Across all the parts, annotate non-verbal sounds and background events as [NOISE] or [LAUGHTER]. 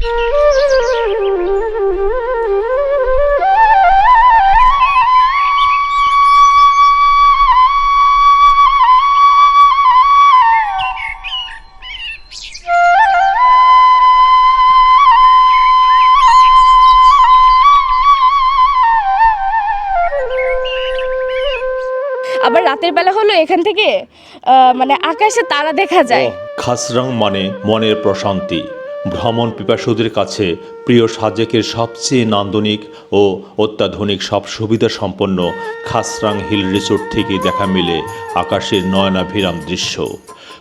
আবার রাতের বেলা হলো এখান থেকে মানে আকাশে তারা দেখা যায়। খাসরাং মানে মনের প্রশান্তি। ভ্রমণ পিপাসুদের কাছে প্রিয় সাজেকের সবচেয়ে নান্দনিক ও অত্যাধুনিক সব সুবিধা সম্পন্ন খাসরাং হিল রিসোর্ট থেকে দেখা মিলে আকাশের নয়নাভিরাম দৃশ্য।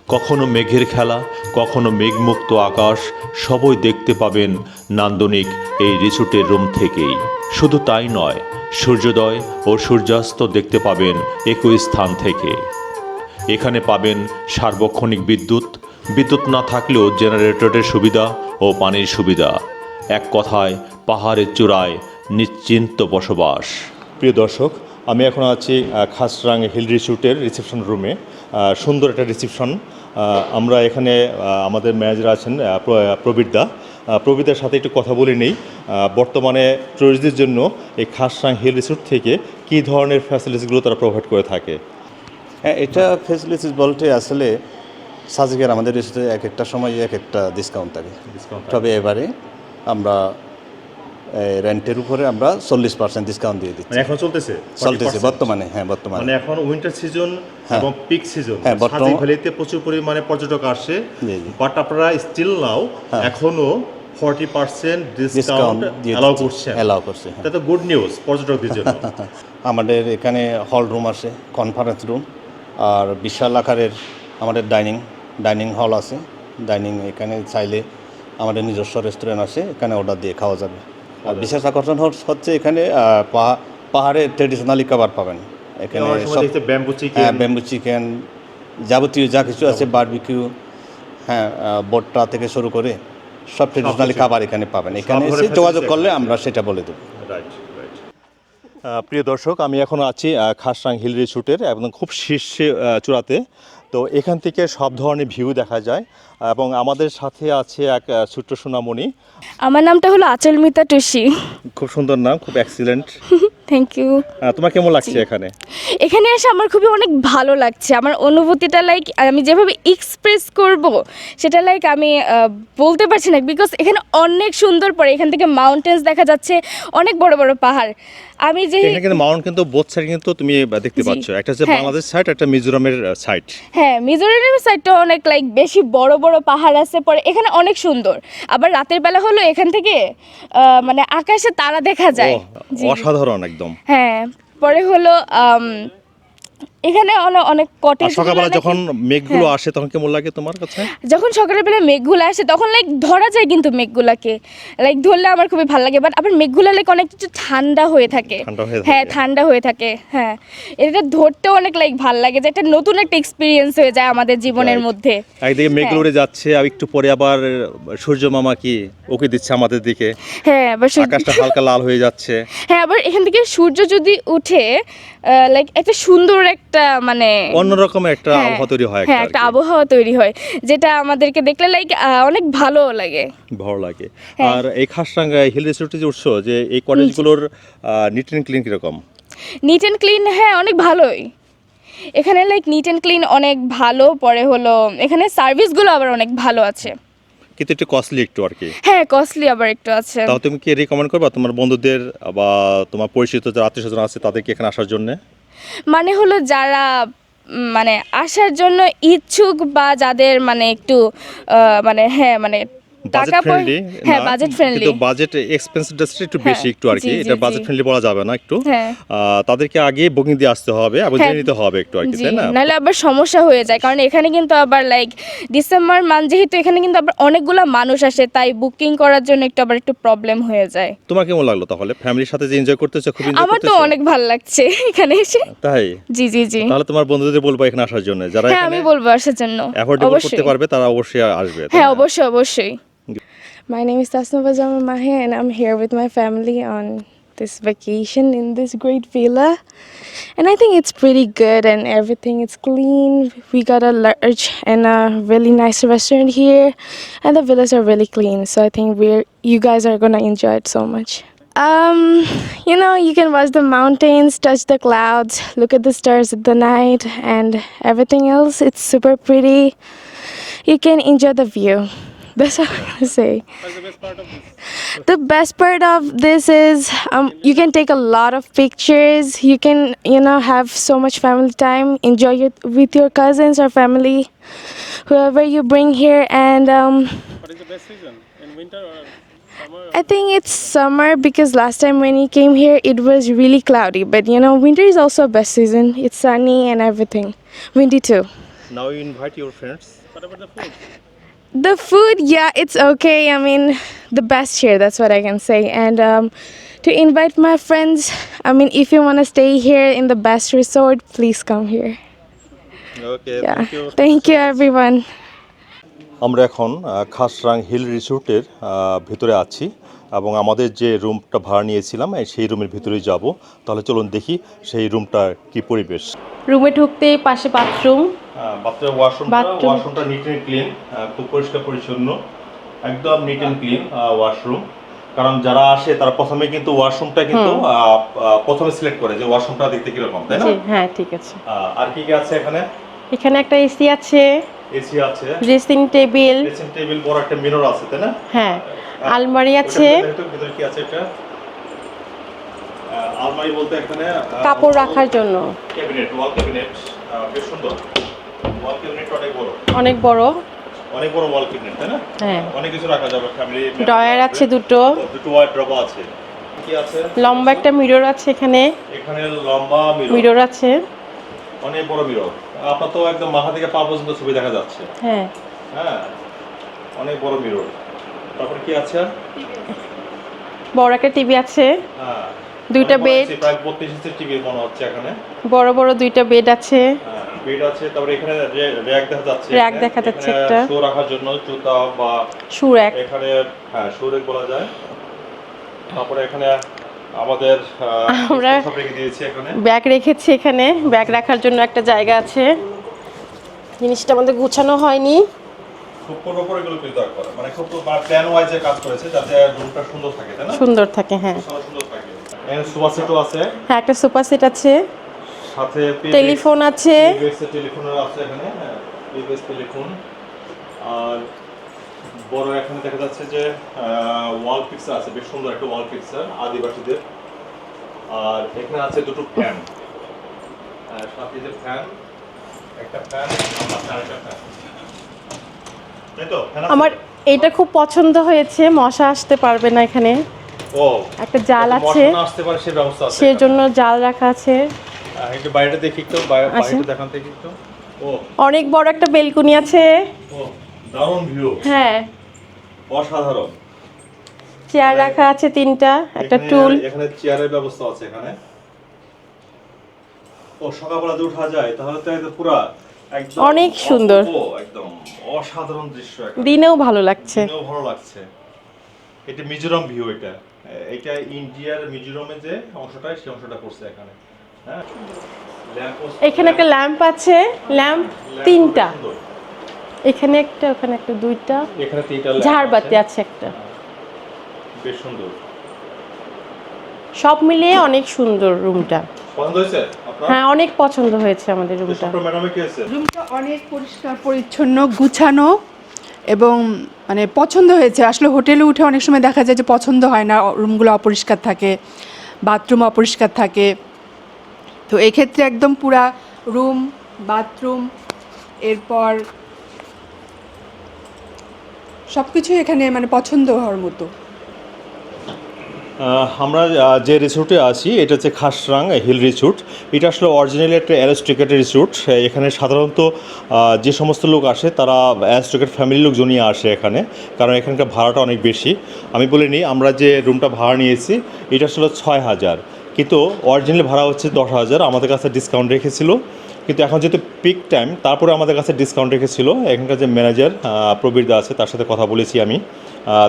কখনো মেঘের খেলা, কখনো মেঘমুক্ত আকাশ, সবই দেখতে পাবেন নান্দনিক এই রিসোর্টের রুম থেকেই। শুধু তাই নয়, সূর্যোদয় ও সূর্যাস্ত দেখতে পাবেন একই স্থান থেকে। এখানে পাবেন সার্বক্ষণিক বিদ্যুৎ বিদ্যুৎ না থাকলেও জেনারেটরের সুবিধা ও পানির সুবিধা। এক কথায় পাহাড়ের চূড়ায় নিশ্চিন্ত বসবাস। প্রিয় দর্শক আমি এখন আছি খাসরাং হিল রিসোর্টের রিসেপশন রুমে। সুন্দর একটা রিসেপশন। আমরা এখানে আমাদের ম্যানেজার আছেন প্রবীরদা প্রবীরদার সাথে একটু কথা বলে নেই। বর্তমানে টুরিস্টদের জন্য এই খাসরাং হিল রিসোর্ট থেকে কী ধরনের ফ্যাসিলিটিসগুলো তারা প্রোভাইড করে থাকে? হ্যাঁ এটা ফ্যাসিলিটিস বলতে আসলে সাজেকের আমাদের রেস্টুরেন্টে এক একটা সময় এক একটা ডিসকাউন্ট থাকে। তবে এবারে আমরা রেন্টের উপরে আমরা চল্লিশ পার্সেন্ট ডিসকাউন্ট দিয়ে দিচ্ছি। মানে এখন চলতেছে? চলতেছে বর্তমানে হ্যাঁ বর্তমানে। মানে এখন উইন্টার সিজন এবং পিক সিজন হ্যাঁ, বর্তমান- ভ্যালিতে প্রচুর পরিমাণে পর্যটক আসে। বাট আপনারা স্টিল নাও এখনও ফর্টি পার্সেন্ট ডিসকাউন্ট অ্যালাউ করছেন। অ্যালাউ করছে হ্যাঁ। এটা তো গুড নিউজ পর্যটকদের জন্য। [LAUGHS] আমাদের এখানে হল রুম আছে কনফারেন্স রুম আর বিশাল আকারের আমাদের ডাইনিং ডাইনিং হল আছে। ডাইনিং এখানে চাইলে আমাদের নিজস্ব রেস্টুরেন্ট আছে এখানে অর্ডার দিয়ে খাওয়া যাবে। আর বিশেষ আকর্ষণ হল- হচ্ছে এখানে পাহা- পাহাড়ে ট্রেডিশনালি খাবার পাবেন। এখানে ব্যাম্বু হ্যাঁ চিকেন ব্যাম্বু চিকেন যাবতীয় যা কিছু আছে বারবিকিউ হ্যাঁ বট্টা থেকে শুরু করে সব ট্রেডিশনালি খাবার এখানে পাবেন। এখানে এসে যোগাযোগ করলে আমরা সেটা বলে দেবো। রাইট রাইট প্রিয় দর্শক আমি এখন আছি খাসরাং হিল রিসোর্টের একদম খুব শীর্ষে চূড়াতে। তো এখান থেকে সব ধরনের ভিউ দেখা যায় এবং আমাদের সাথে আছে এক ছোট্ট সোনামণি। আমার নামটা হলো আচল মিতা টুসি। খুব সুন্দর নাম খুব এক্সিলেন্ট থ্যাংক ইউ তোমার কেমন লাগছে এখানে? এখানে এসে আমার খুবই অনেক ভালো লাগছে। আমার অনুভূতিটা লাইক আমি যেভাবে এক্সপ্রেস করব সেটা লাইক আমি বলতে পারছি না বিকজ এখানে অনেক সুন্দর পড়ে এখান থেকে মাউন্টেন্স দেখা যাচ্ছে অনেক বড় বড় পাহাড়। আমি যে এখানে কিন্তু মাউন্ট কিন্তু বোথ সাইড কিন্তু তুমি দেখতে। পাচ্ছ। একটা হচ্ছে হ্যাঁ। বাংলাদেশ সাইড একটা মিজোরামের সাইড হ্যাঁ মিজোরামের সাইডটা অনেক লাইক বেশি বড় বড় পাহাড় আছে পরে এখানে অনেক সুন্দর। আবার রাতের বেলা হলো এখান থেকে আহ, মানে আকাশে তারা দেখা যায়। অসাধারণ একদম। হ্যাঁ পরে হলো এখানে অনেক কটেজ সকালবেলা যখন মেঘগুলো হ্যাঁ। আসে তখন কেমন লাগে তোমার কাছে? যখন সকালের বেলা মেঘগুলো আসে তখন লাইক ধরা যায় কিন্তু মেঘগুলাকে। লাইক ধরলে আমার খুবই ভালো লাগে বাট আবার মেঘগুলো লাইক অনেক কিছু ঠান্ডা হয়ে থাকে। হ্যাঁ ঠান্ডা হয়ে থাকে হ্যাঁ। এটা ধরতেও অনেক লাইক ভালো লাগে যে একটা নতুন একটা এক্সপিরিয়েন্স হয়ে যায় আমাদের জীবনের মধ্যে। একদিকে মেঘগুলো হ্যাঁ। উড়ে যাচ্ছে আর একটু পরে আবার সূর্য মামা কি ওকে দিচ্ছে আমাদের দিকে। হ্যাঁ আবার আকাশটা হালকা লাল হয়ে যাচ্ছে। হ্যাঁ আবার এখান থেকে সূর্য যদি উঠে লাইক একটা সুন্দর একটা মানে অন্যরকম একটা হ্যাঁ, আবহাওয়া তৈরি হয় হ্যাঁ একটা। আবহাওয়া তৈরি হয় যেটা আমাদেরকে দেখলে লাইক অনেক ভালো লাগে। ভালো লাগে। হ্যাঁ। আর এই খাসরাঙ্গা হিল রিসোর্টে যে উঠছো যে এই কটেজগুলোর নিট অ্যান্ড ক্লিন কীরকম? নিট অ্যান্ড ক্লিন হ্যাঁ অনেক ভালোই। এখানে লাইক নিট অ্যান্ড ক্লিন অনেক ভালো পরে হলো এখানে সার্ভিসগুলো আবার অনেক ভালো আছে। কিন্তু একটু কস্টলি একটু আর কি। হ্যাঁ কস্টলি আবার একটু আছে। তাও তুমি কি রিকমেন্ড করবা তোমার বন্ধুদের বা তোমার পরিচিত যারা আত্মীয় স্বজন আছে তাদেরকে এখানে আসার জন্য? মানে হলো যারা মানে আসার জন্য ইচ্ছুক বা যাদের মানে একটু মানে হ্যাঁ মানে টাকা ফ্রেন্ডলি হ্যাঁ বাজেট ফ্রেন্ডলি কিন্তু বাজেট এক্সপেন্সিভটা একটু হ্যাঁ, বেশি একটু আর কি। এটা বাজেট ফ্রেন্ডলি বলা যাবে না একটু। হ্যাঁ। তাদেরকে আগে বুকিং দিয়ে আসতে হবে এবং হ্যাঁ। জেনে নিতে হবে একটু আর কি তাই না? নাহলে আবার সমস্যা হয়ে যায় কারণ এখানে কিন্তু আবার লাইক ডিসেম্বর মান্থ যেহেতু এখানে কিন্তু আবার অনেকগুলো মানুষ আসে তাই বুকিং করার জন্য একটু আবার একটু প্রবলেম হয়ে যায়। তোমার কেমন লাগল তাহলে? ফ্যামিলির সাথে যে এনজয় করতেছো খুব এনজয় আমার তো অনেক ভালো লাগছে এখানে এসে। তাই? জি জি জি। তাহলে তোমার বন্ধুদের বলব এখানে আসার জন্য। যারা আমি বলব আসার জন্য। অ্যাফোর্ডেবল করতে অবশ্যই। পারবে তারা অবশ্যই আসবে হ্যাঁ অবশ্যই অবশ্যই। My name is Tasnava Jama and I'm here with my family on this vacation in this great villa. And I think it's pretty good and everything is clean. We got a large and a really nice restaurant here and the villas are really clean. So I think we're you guys are to enjoy it so much. Um, you know, you can watch the mountains, touch the clouds, look at the stars at the night and everything else. It's super pretty. You can enjoy the view. That's all I'm gonna say. The best part of this The best part of this is um, you can take a lot of pictures. You can, you know, have so much family time, enjoy it with your cousins or family, whoever you bring here. And um, What is the best season? In winter or summer? I think it's summer because last time when he came here, it was really cloudy. But you know, winter is also best season. It's sunny and everything, windy too. Now you invite your friends. What about the food? The food, yeah, it's okay. I mean, the best here, that's what I can say. And um, to invite my friends, I mean, if you want to stay here in the best resort, please come here. Okay, Yeah. Thank you, thank you everyone. আমরা এখন খাসরাং hill রিসোর্টের ভিতরে আছি এবং আমাদের যে রুমটা ভাড়া নিয়েছিলাম সেই রুমের ভিতরেই যাব তাহলে চলুন দেখি সেই রুমটার কি পরিবেশ রুমে ঢুকতেই পাশে বাথরুম বাথরুম ওয়াশরুমটা ওয়াশরুমটা নিট অ্যান্ড ক্লিন খুব পরিষ্কার পরিচ্ছন্ন একদম নিট অ্যান্ড ক্লিন ওয়াশরুম কারণ যারা আসে তারা প্রথমে কিন্তু ওয়াশরুমটা কিন্তু প্রথমে সিলেক্ট করে যে ওয়াশরুমটা দেখতে কীরকম তাই না? হ্যাঁ ঠিক আছে। আর কি কি আছে এখানে? এখানে একটা এসি আছে। এসি আছে। ড্রেসিং টেবিল ড্রেসিং টেবিল বড় একটা মিরর আছে তাই না? হ্যাঁ আলমারি আছে। ভিতরে কি আছে আহ, আলমারি বলতে এখানে কাপড় রাখার জন্য। ক্যাবিনেট ওয়াল ক্যাবিনেট বেশ সুন্দর। ওয়াল ক্যাবিনেট অনেক বড়। অনেক বড়। অনেক বড় ওয়াল ক্যাবিনেট তাই না? হ্যাঁ। অনেক কিছু রাখা যাবে ফ্যামিলি আছে দুটো। দুটো ওয়ার্ড্রপ আছে। কি আছে? লম্বা একটা মিরর আছে এখানে। এখানে লম্বা মিরর মিরর আছে। অনেক বড় মিরর আপনার তো একদম মাথা থেকে পা পর্যন্ত ছবি দেখা যাচ্ছে। হ্যাঁ। হ্যাঁ। অনেক বড় মিরর তারপরে কি আছে? বড় একটা টিভি আছে। হ্যাঁ। দুইটা বড় প্রায় বত্রিশ ইঞ্চি টিভি মনে হচ্ছে এখানে। বড় বড় দুইটা বেড আছে। বেড আছে তারপরে এখানে র্যাক দেখা যাচ্ছে Rack দেখা যাচ্ছে একটা। শো রাখার জন্য জুতা বা শু এক এখানে হ্যাঁ শো রেক বলা যায়। তারপরে এখানে আমাদের আমরা- দিয়েছি এখানে। ব্যাগ রেখেছি এখানে। ব্যাগ রাখার জন্য একটা জায়গা আছে। জিনিসটা আমাদের গুছানো হয়নি। মানে খুব প্ল্যান ওয়াইজে কাজ করেছে যাতে রুমটা সুন্দর থাকে তাই না? সুন্দর থাকে হ্যাঁ। সুন্দর থাকে। এখানে সোফা সেটও আছে। হ্যাঁ একটা সোফা সেট আছে। সাথে টেলিফোন আছে। ইউএস টেলিফোনের আছে এখানে ইউএস টেলিফোন। আর বড় এখানে দেখা যাচ্ছে যে ওয়াল পিকচার আছে বেশ সুন্দর একটা ওয়াল পিকচার আদিবাসীদের। আর এখানে আছে দুটো ফ্যান সাথে যে ফ্যান একটা ফ্যান আর আরেকটা ফ্যান? আমার এটা খুব পছন্দ হয়েছে মশা আসতে পারবে না এখানে। ও একটা জাল আছে। মশা না আসতে পারে সে ব্যবস্থা আছে সেজন্য জাল রাখা আছে। একটু বাইরে দেখি একটু বাইরে দেখান থেকে একটু। ও অনেক বড় একটা বেলকুনি আছে। ও দারুণ ভিউ হ্যাঁ। অসাধারণ। চেয়ার রাখা আছে তিনটা একটা টুল এখানে চেয়ারের ব্যবস্থা আছে এখানে। ও উঠা যায় তাহলে তো একদম পুরা একদম অনেক সুন্দর। একদম অসাধারণ দৃশ্য। দিনেও ভালো লাগছে। দিনেও ভালো লাগছে। এটা মিজোরাম ভিউ এটা। এটা ইন্ডিয়ার মিজোরামে যে অংশটা সেই অংশটা করছে এখানে। এখানে একটা ল্যাম্প আছে ল্যাম্প তিনটা। এখানে একটা ওখানে একটা দুইটা। এখানে তিনটা ঝাড়বাতি আছে। একটা। বেশ সুন্দর। সব মিলিয়ে অনেক সুন্দর রুমটা। পছন্দ হয়েছে আপনার? হ্যাঁ অনেক পছন্দ হয়েছে আমাদের রুমটা। রুমটা অনেক পরিষ্কার পরিচ্ছন্ন গুছানো এবং মানে পছন্দ হয়েছে। আসলে হোটেলে উঠে অনেক সময় দেখা যায় যে পছন্দ হয় না রুমগুলো অপরিষ্কার থাকে বাথরুম অপরিষ্কার থাকে। তো এক্ষেত্রে একদম পুরা রুম বাথরুম এরপর সব কিছুই এখানে মানে পছন্দ হওয়ার মতো। আমরা যে রিসোর্টে আছি, এটা হচ্ছে খাসরাং হিল রিসোর্ট এটা আসলে অরিজিনালি একটা অ্যারোস্টিকেটের রিসোর্ট এখানে সাধারণত যে সমস্ত লোক আসে, তারা অ্যারোস্টিকেট ফ্যামিলির লোকজনই আসে এখানে, কারণ এখানকার ভাড়াটা অনেক বেশি। আমি বলে নিই, আমরা যে রুমটা ভাড়া নিয়েছি, এটা আসলে ছয় হাজার। কিন্তু অরিজিনালি ভাড়া হচ্ছে দশ হাজার, আমাদের কাছে ডিসকাউন্ট রেখেছিল। কিন্তু এখন যেহেতু পিক টাইম তারপরে আমাদের কাছে ডিসকাউন্ট রেখেছিল। এখানকার যে ম্যানেজার প্রবীরদা আছে, তার সাথে কথা বলেছি আমি।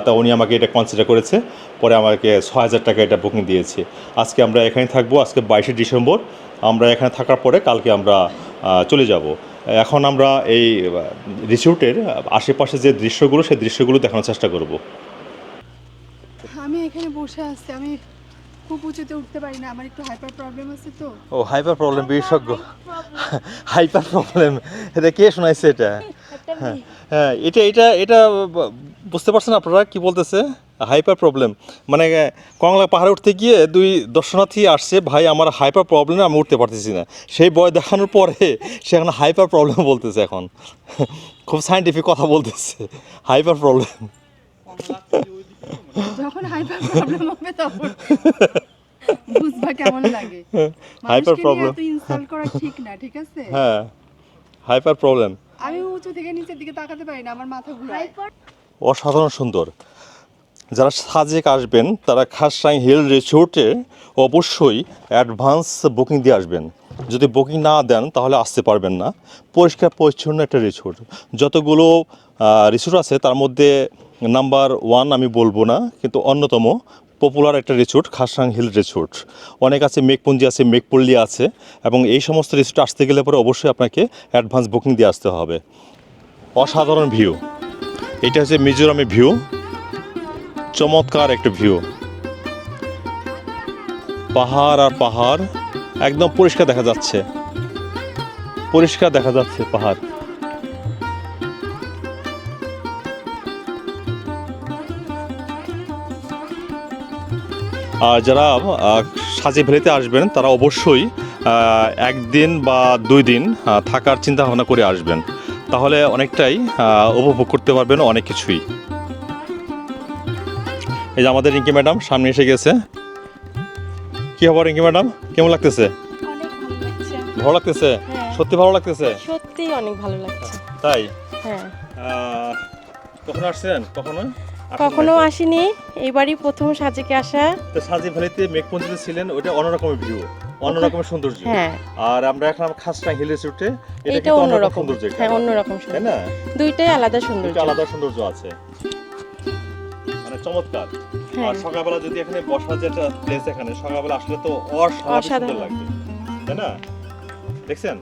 তা উনি আমাকে এটা কনসিডার করেছে। পরে আমাকে ছ হাজার টাকা এটা বুকিং দিয়েছে। আজকে আমরা এখানে থাকব, আজকে বাইশে ডিসেম্বর। আমরা এখানে থাকার পরে কালকে আমরা চলে যাব। এখন আমরা এই রিসোর্টের আশেপাশে যে দৃশ্যগুলো, সেই দৃশ্যগুলো দেখানোর চেষ্টা করব। আমি এখানে বসে আছি, আমি খুব উঁচুতে উঠতে পারি না আমার একটু হাইপার প্রবলেম আছে তো। ও হাইপার প্রবলেম বিশেষজ্ঞ। হাইপার প্রবলেম [LAUGHS] এটা কে শোনাইছে এটা? [LAUGHS] হ্যাঁ হ্যাঁ এটা এটা এটা বুঝতে পারছেন আপনারা কি বলতেছে? হাইপার প্রবলেম মানে কংলা পাহাড়ে উঠতে গিয়ে দুই দর্শনার্থী আসছে ভাই আমার হাইপার প্রবলেম আমি উঠতে পারতেছি না। সেই বয় দেখানোর পরে [LAUGHS] সে এখন হাইপার প্রবলেম বলতেছে এখন। খুব সাইন্টিফিক কথা বলতেছে। হাইপার প্রবলেম যখন হাইপার প্রবলেম হবে তখন বুঝবা কেমন লাগে। হাইপার প্রবলেম ইনসাল্ট করা ঠিক না ঠিক আছে? হ্যাঁ হাইপার প্রবলেম আমি উঁচু থেকে নিচের দিকে তাকাতে পারি না আমার মাথা ঘুরায় অসাধারণ সুন্দর। যারা সাজেক আসবেন তারা খাসরাই হিল রিসোর্টে অবশ্যই অ্যাডভান্স বুকিং দিয়ে আসবেন। যদি বুকিং না দেন তাহলে আসতে পারবেন না। পরিষ্কার পরিচ্ছন্ন একটা রিসোর্ট যতগুলো রিসোর্ট আছে তার মধ্যে নাম্বার ওয়ান আমি বলব না, কিন্তু অন্যতম পপুলার একটা রিসোর্ট খাসাং হিল রিসোর্ট অনেক আছে মেঘপুঞ্জি আছে, মেঘপল্লি আছে, এবং এই সমস্ত রিসোর্ট আসতে গেলে পরে অবশ্যই আপনাকে অ্যাডভান্স বুকিং দিয়ে আসতে হবে। অসাধারণ ভিউ এটা হচ্ছে মিজোরামের ভিউ চমৎকার একটা ভিউ পাহাড় আর পাহাড় একদম পরিষ্কার দেখা যাচ্ছে। পরিষ্কার দেখা যাচ্ছে পাহাড়। আর যারা সাজে ভ্যালিতে আসবেন তারা অবশ্যই একদিন বা দুই দিন থাকার চিন্তা ভাবনা করে আসবেন। তাহলে অনেকটাই উপভোগ করতে পারবেন অনেক কিছুই। এই যে আমাদের রিঙ্কি ম্যাডাম সামনে এসে গেছে। কি খবর রিঙ্কি ম্যাডাম? কেমন লাগতেছে? ভালো লাগতেছে? হ্যাঁ। সত্যি ভালো লাগতেছে? সত্যি অনেক ভালো লাগছে। তাই? হ্যাঁ। কখন আসছেন? কখনো কখনো আসিনি? এইবারই প্রথম সাজেকে আসা। তো সাজি ভ্যালিতে মেঘপুঞ্জিতে ছিলেন ওটা অন্যরকমের ভিউ অন্যরকমের সৌন্দর্য। হ্যাঁ। আর আমরা এখন খাসটা হিল রিসোর্টে এটা কিন্তু অন্যরকম অন্যরকম। সৌন্দর্য হ্যাঁ অন্যরকম তাই না? দুইটাই আলাদা সৌন্দর্য। আলাদা সৌন্দর্য আছে। মানে চমৎকার। হ্যাঁ। আর সকালবেলা যদি এখানে বসার যে একটা প্লেস এখানে সকালবেলা আসলে তো অসাধারণ। লাগবে। তাই না? দেখছেন?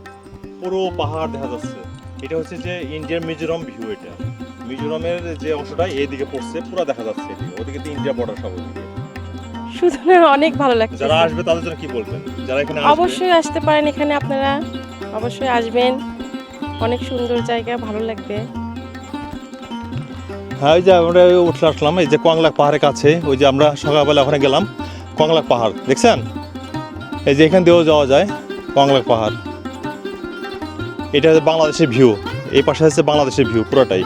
পুরো পাহাড় দেখা যাচ্ছে। এটা হচ্ছে যে ইন্ডিয়ার মিজোরাম ভিউ এটা। মিজোরামের যে অংশটা এইদিকে পড়ছে পুরো দেখা যাচ্ছে এদিকে। ওদিকে তো ইন্ডিয়া বর্ডার সব ওদিকে। অনেক ভালো লাগছে যারা আসবে তাদের জন্য কি বলবেন? যারা এখানে আসবে অবশ্যই আসতে পারেন এখানে আপনারা। অবশ্যই আসবেন। অনেক সুন্দর জায়গা ভালো লাগবে। হ্যাঁ ওই যে আমরা উঠলে আসলাম এই যে কংলাক পাহাড়ের কাছে ওই যে আমরা সকালবেলা ওখানে গেলাম কংলাক পাহাড় দেখছেন? এই যে এখান দিয়েও যাওয়া যায় কংলাক পাহাড়। এটা হচ্ছে বাংলাদেশের ভিউ এই পাশে হচ্ছে বাংলাদেশের ভিউ পুরোটাই।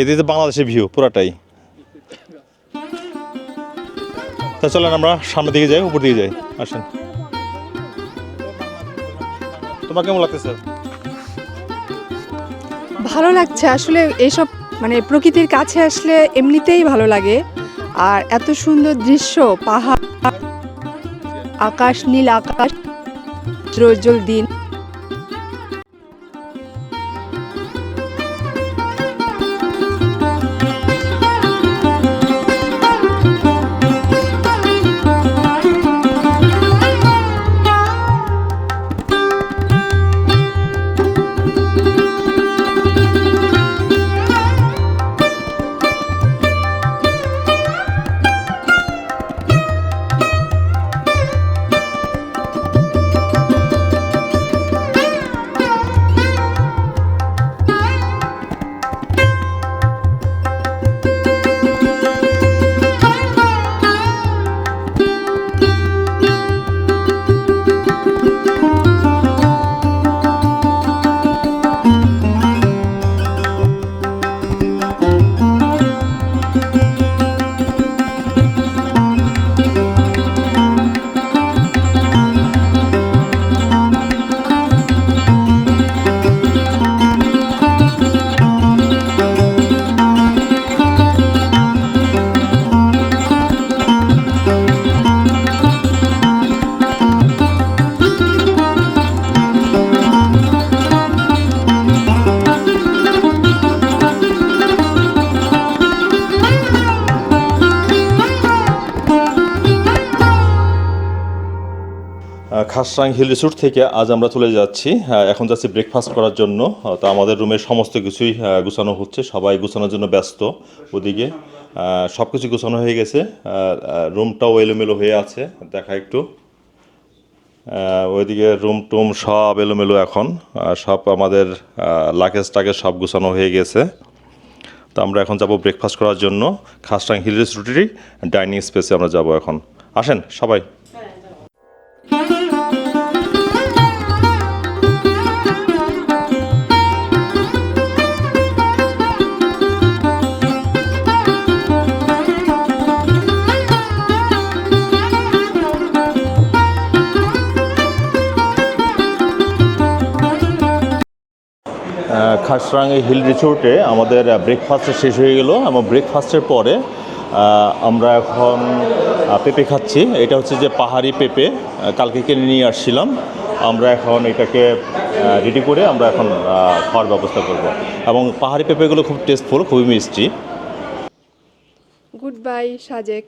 এদিকে বাংলাদেশের ভিউ পুরোটাই। তা চলেন আমরা সামনের দিকে যাই, উপর দিকে যাই, আসেন। তোমার কেমন লাগতেছে? ভালো লাগছে, আসলে এইসব মানে প্রকৃতির কাছে আসলে এমনিতেই ভালো লাগে। আর এত সুন্দর দৃশ্য, পাহাড়, আকাশ, নীল আকাশ রোজল দিন। খাসরাং হিল রিসোর্ট থেকে আজ আমরা চলে যাচ্ছি। এখন যাচ্ছি ব্রেকফাস্ট করার জন্য। তো আমাদের রুমের সমস্ত কিছুই গুছানো হচ্ছে। সবাই গুছানোর জন্য ব্যস্ত ওদিকে। সব কিছু গুছানো হয়ে গেছে। রুমটাও এলোমেলো হয়ে আছে। দেখা একটু। ওইদিকে রুম টুম সব এলোমেলো এখন। সব আমাদের লাগেজ টাগেজ সব গুছানো হয়ে গেছে। তো আমরা এখন যাব ব্রেকফাস্ট করার জন্য। খাসরাং হিল রিসোর্টেরই ডাইনিং স্পেসে আমরা যাব এখন। আসেন, সবাই। খাসরাং হিল রিসোর্টে আমাদের ব্রেকফাস্ট শেষ হয়ে গেল এবং ব্রেকফাস্টের পরে আমরা এখন পেঁপে খাচ্ছি। এটা হচ্ছে যে পাহাড়ি পেঁপে কালকে কিনে নিয়ে আসছিলাম। আমরা এখন এটাকে রেডি করে আমরা এখন খাওয়ার ব্যবস্থা করব। এবং পাহাড়ি পেঁপেগুলো খুব টেস্টফুল খুবই মিষ্টি। Goodbye Sajek.